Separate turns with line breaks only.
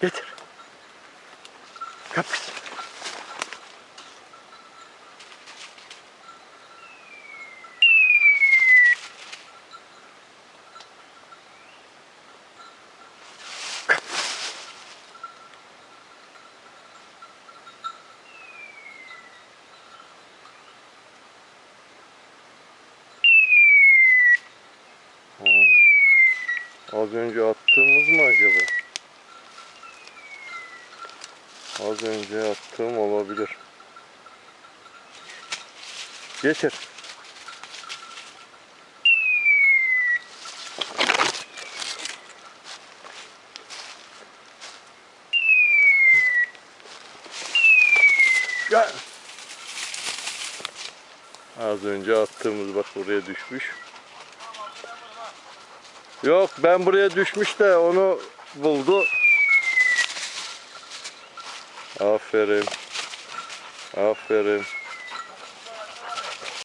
Kapış. Az önce attığımız mı acaba? Az önce attığım olabilir. Geçir. Gel. Az önce attığımız bak buraya düşmüş. Yok ben buraya düşmüş de onu buldu. Aferin. Aferin.